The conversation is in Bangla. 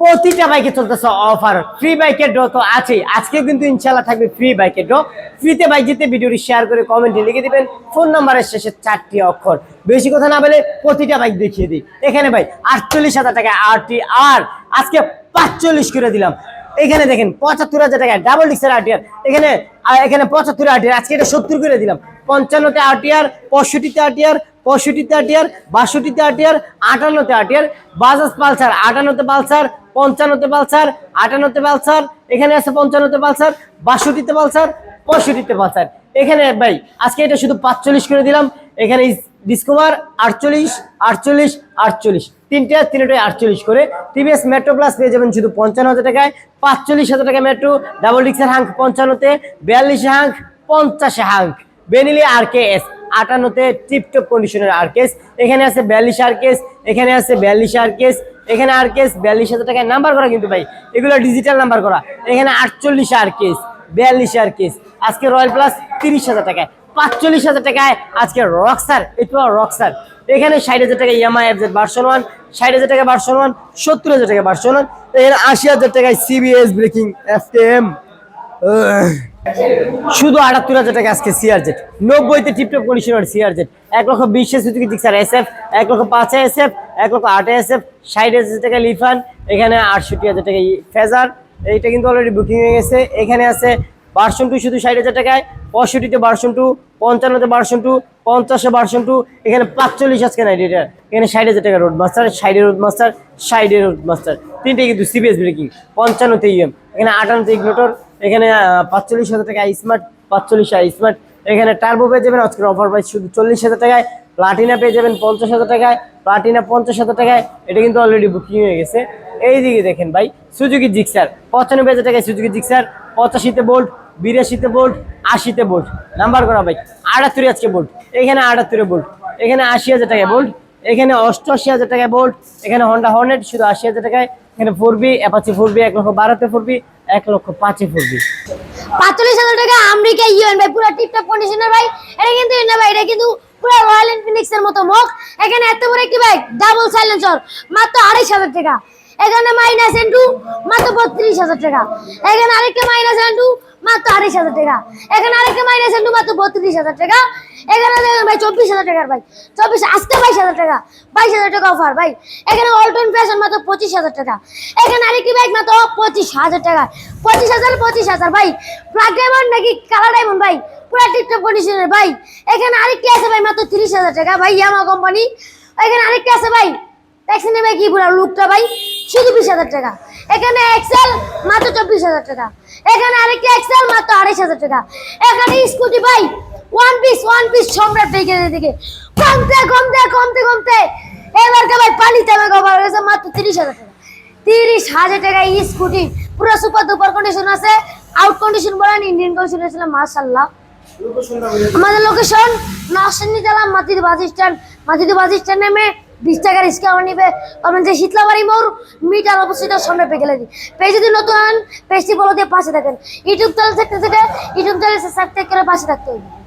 প্রতিটা বাইকে চলতেছে অফার ফ্রি বাইকের ড্র তো আছে আজকে কিন্তু ইনশাল্লাহ থাকবে ফ্রি বাইকের ড্র ফ্রিতে বাইক জিতে ভিডিওটি শেয়ার করে কমেন্টে লিখে দিবেন। ফোন নাম্বারের শেষে চারটি অক্ষর। বেশি কথা না বলে প্রতিটা বাইক দেখিয়ে দিই। এখানে ভাই, আটচল্লিশ হাজার টাকা আর টি আর আজকে পাঁচচল্লিশ করে দিলাম। এখানে দেখেন, পঁচাত্তর হাজার টাকা ডাবল ডিক্সের আরটিআর এখানে এখানে পঁচাত্তর আরটিআর আজকে এটা সত্তর করে দিলাম। পঞ্চান্নতে আরটিআর পঁয়ষট্টিতে আরটিআর পঁয়ষট্টিতে আরটিআর বাষট্টিতে আরটিআর আটান্নতে আরটিআর বাজাজ পালসার আটান্নতে পালসার পঞ্চান্নতে পালসার, আটান্নতে পালসার, এখানে আছে পঞ্চান্নতে পালসার, বাষট্টিতে পালসার, পঁয়ষট্টিতে পালসার। এখানে ভাই, আজকে এটা শুধু পাঁচচল্লিশ করে দিলাম, এখানে ডিসকভার আটচল্লিশ আটচল্লিশ আটচল্লিশ। তিনটে তিনটায় আটচল্লিশ করে। টিভিএস মেট্রো প্লাস পেয়ে যাবেন শুধু পঞ্চান্ন হাজার টাকায়। পাঁচচল্লিশ হাজার টাকা মেট্রো ডাবল ডিক্সের হাঙ্ক পঞ্চান্নতে, বিয়াল্লিশে হাঙ্ক পঞ্চাশে Hunk Benelli R K S. আটান্নতে tiptop কন্ডিশনের আর কেস এখানে আছে বিয়াল্লিশ আর কেস এখানে আছে বিয়াল্লিশ আর কেস এখানে আর কেস বিয়াল্লিশ হাজার টাকায় নাম্বার করা কিন্তু ভাই, এগুলো ডিজিটাল নাম্বার করা। এখানে আটচল্লিশ আর কেস বিয়াল্লিশ আর কেস আজকে রয়্যাল প্লাস তিরিশ হাজার টাকায়। পাঁচচল্লিশ হাজার টাকায় আজকে রকসার এটা রকসার এখানে ষাট হাজার টাকা ইএমআই এফজেড ভার্সন ওয়ান ষাট হাজার টাকা ভার্সন ওয়ান সত্তর হাজার টাকা ভার্সন ওয়ান এখানে আশি হাজার টাকায় CBS braking F K M শুধু আটাত্তর হাজার টাকা আজকে সিআরজেড নব্বইতে টিপটপ কন্ডিশনার সিআরজেড এক লক্ষ বিশে সুযোগ দিচ্ছি এস এফ এক লক্ষ পাঁচে এস এফ এক লক্ষ আটে এস এফ ষাট হাজার টাকা লিফান, এখানে আটষট্টি হাজার টাকা ফেজার। এইটা কিন্তু অলরেডি বুকিং হয়ে গেছে। এখানে আছে ভার্সন টু শুধু ষাট হাজার টাকায়, পঁয়ষট্টিতে ভার্সন টু পঞ্চান্নতে ভার্সন টু পঞ্চাশে ভার্সন টু এখানে পাঁচচল্লিশ আজকে নাই এটা। এখানে ষাট হাজার টাকা রোড মাস্টার ষাটের রোড মাস্টার ষাটের রোড মাস্টার তিনটে কিন্তু সিবিএস ব্রেকিং পঞ্চান্নতে ইএম এখানে আটান্নতে ইগনোটর এখানে পাঁচচল্লিশ হাজার টাকা স্মার্ট পাঁচচল্লিশ স্মার্ট এখানে টার্বো পেয়ে যাবেন, আজকের অফার প্রাইস শুধু চল্লিশ হাজার টাকায়। প্লাটিনা পেয়ে যাবেন পঞ্চাশ হাজার টাকায় প্লাটিনা পঞ্চাশ হাজার টাকায়। এটা কিন্তু অলরেডি বুকিং হয়ে গেছে। এইদিকে দেখেন ভাই সুজুকি জিক্সার পঁচানব্বই হাজার টাকায় সুজুকি জিক্সার পঁচাশিতে বোল্ট বিরাশিতে বোল্ট আশিতে বোল্ট নাম্বার করা ভাই, আটাত্তরে আজকে বোল্ট এখানে আটাত্তরে বোল্ট এখানে আশি হাজার টাকায় বোল্ট এখানে অষ্টআশি হাজার টাকায় বোল্ট এখানে হন্ডা হর্নেট শুধু আশি হাজার টাকায়। এখানে four B Apache four B এক লক্ষ বারোতে ফোর বি এক লক্ষ পাঁচে ফোর বি পাঁচচল্লিশ হাজার টাকা আমেরিকা, ইউএন, ভাই, পুরো টিপটপ কন্ডিশনের ভাই। এটা কিন্তু না, ভাই, এটা কিন্তু পুরো রয়্যাল এনফিনিক্স এর মতো মুখ। এখানে এত বড় একটি বাইক ডাবল সাইলেন্সার মাত্র আড়াইশ হাজার টাকা। এখানে মাইনাস এন্টু মাত্র বত্রিশ হাজার টাকা। এখানে আরেকটা মাইনাস এন্টু মাত্র আড়াইশ হাজার টাকা। এখানে আরেকটা মাইনাস এন্টু মাত্র বত্রিশ হাজার টাকা। এখানে দেখেন ভাই, চব্বিশ হাজার টাকার ভাই। চব্বিশ, আজকে বাইশ হাজার টাকা। বাইশ হাজার টাকা অফার ভাই। এখানে অল্টন ফ্যাশন মাত্র পঁচিশ হাজার টাকা। এখানে আরেকটি বাইক মাত্র পঁচিশ হাজার টাকা। পঁচিশ হাজার পঁচিশ হাজার ভাই। ব্ল্যাক ডায়মন্ড নাকি কালার ডায়মন্ড ভাই? পুরো টিকটক কন্ডিশনের ভাই। এখানে আরেকটি আছে ভাই, মাত্র তিরিশ হাজার টাকা। ভাই ইয়ামা কোম্পানি এখানে আরেকটি আছে ভাই। ট্যাক্সি নেবে কি পুরো লুকটা ভাই। শুধু বিশ হাজার টাকা। এখানে এক্সেল মাত্র চব্বিশ হাজার টাকা। এখানে আরেকটি এক্সেল মাত্র আড়াইশ হাজার টাকা। এখানে স্কুটি ভাই ওয়ান পিস ওয়ান পিস সম্রাট ভেহিকেলের দিকে কমতে কমতে কমতে কমতে। এবারকে ভাই পানিতে আমি কভার হয়েছে মাত্র তিরিশ হাজার টাকা। তিরিশ হাজার টাকা ই স্কুটি। পুরো সুপার দুপার কন্ডিশন আছে। আউট কন্ডিশন বলেন ইন্ডিয়ান কন্ডিশন ছিল মাশাল্লাহ আমাদের লোকেশন নরসিংদী জেলা মাতিদি বাস স্ট্যান্ড মাতিদি বাস স্ট্যান্ড নেমে বিশ টাকার স্কেয়ার নিবে। আপনার যে শীতলাবাড়ি মোর মিটার অবস্থিত সামনে পেয়ে গেলে পেজ যদি নতুন আন পেজটি বলো দিয়ে পাশে থাকেন। ইউটিউব চ্যানেল থাকতে থেকে ইউটিউব চ্যানেল সাবস্ক্রাইব করে পাশে থাকতে হবে।